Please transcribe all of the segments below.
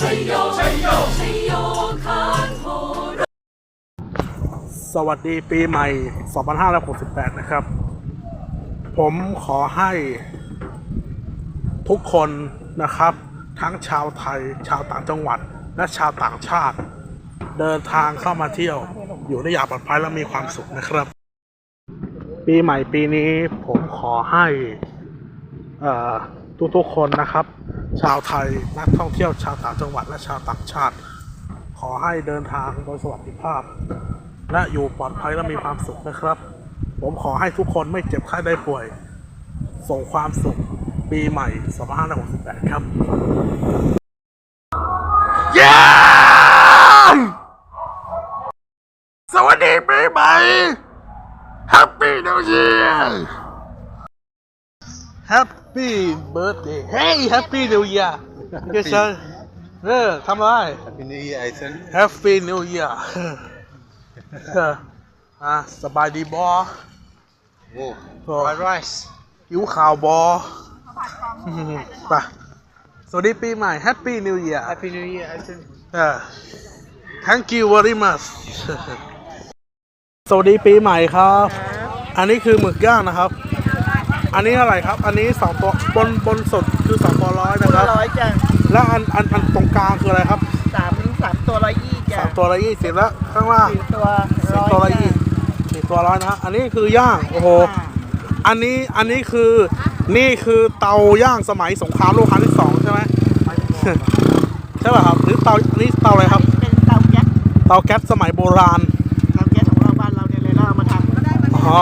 ชัยโยชัยโยชัยโยสวัสดีปีใหม่ 2568 นะครับ ผมขอให้ทุกคนนะครับ ทั้งชาวไทย ชาวต่างจังหวัด และชาวต่างชาติ เดินทางเข้ามาเที่ยว อยู่ในอย่างปลอดภัยและมีความสุขนะครับ ปีใหม่ปีนี้ผมขอให้ทุกๆคนนะครับ ชาวไทย นักท่องเที่ยวชาวต่างจังหวัดและชาวต่างชาติ ขอให้เดินทางโดยสวัสดิภาพ และอยู่ปลอดภัยและมีความสุขนะครับ ผมขอให้ทุกคนไม่เจ็บไข้ได้ป่วย ส่งความสุขปีใหม่2568ครับเย้สวัสดีปีใหม่ Happy New Year Happy birthday Hey Happy New Year เกชนเออทำอะไร Happy New Year ไอเซน Happy New Year เอออะสบายดีบอโอ้โอ้ Fried rice หิวข่าวบออืมไปสวัสดีปีใหม่ Happy New Year Happy New Year ไอเซนเออ Thank you very much สวัสดีปีใหม่ครับ อันนี้คือหมึกย่างนะครับ อันนี้เท่าไหร่ครับ อันนี้สองตัวบนบนสุดคือสองตัวร้อยนะครับ ร้อยจ้ะและอันอันอันตรงกลางคืออะไรครับสามสามตัวร้อยยี่จ้ะสามตัวละยี่สิบแล้วข้างล่างสี่ตัวสี่ร้อยตัวละจ้ะยี่สี่ตัวร้อยนะฮะอันนี้คือย่างโอ้โหค่ะอันนี้อันนี้คือนี่คือเตาย่างสมัยสงครามโลกครั้งที่สองใช่ไหม ใช่ป่ะครับหรือเตาอันนี้เตาอะไรครับ เป็นเตาแก๊สเตาแก๊สสมัยโบราณเตาแก๊สของเราบ้านเราเนี่ยเลยเราเอามาทำก็ได้มาอ๋อ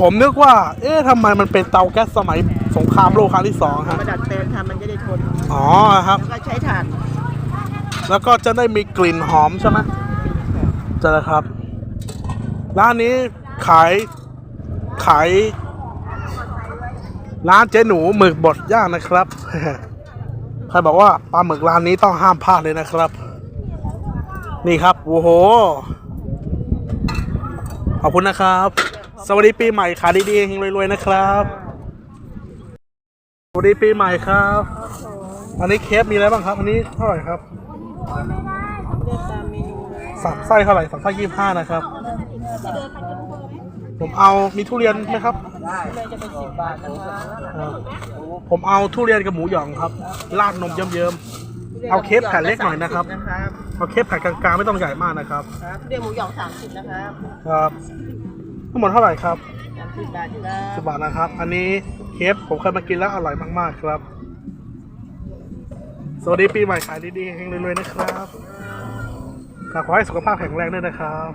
ผมนึกว่า เอ๊ะทำไมมันเป็นเตาแก๊สสมัยสงครามโลกครั้งที่สองฮะมาดัดแปลงทำมันจะได้ทนอ๋อครับ แล้วก็ใช้ถ่านแล้วก็จะได้มีกลิ่นหอมใช่ไหมใช่แล้วครับ ร้านนี้ขายขายร้านเจ๊หนูหมึกบดย่างนะครับ ใครบอกว่าปลาหมึกร้านนี้ต้องห้ามพลาดเลยนะครับ นี่ครับโอ้โหขอบคุณนะครับ สวัสดีปีใหม่ขายดีๆเฮงรวยๆนะครับ สวัสดีปีใหม่ครับ อันนี้เคฟมีอะไรบ้างครับ อันนี้เท่าไหร่ครับเลือกตามเมนูเลยสามไส้เท่าไหร่สามไส้ยี่สิบห้านะครับ ผมเอามีทุเรียนไหมครับเลยจะเป็นสิบบาทนะคะเออผมเอาทุเรียนกับหมูหยองครับ ราดนมเยิ้มๆ เอาเคฟแผ่นเล็กหน่อยนะครับนะครับเอาเคฟแผ่นกลางๆไม่ต้องใหญ่มากนะครับครับทุเรียนหมูหยองสามสิบนะครับ ครับ ทั้งหมดเท่าไหร่ครับสามสิบบาทครัสิบบบาทนะครับ อันนี้เคฟผมเคยมากินแล้วอร่อยมากๆครับ สวัสดีปีใหม่ขายดีๆเฮงรวยๆนะครับขอให้สุขภาพแข็งแรงด้วยนะครับ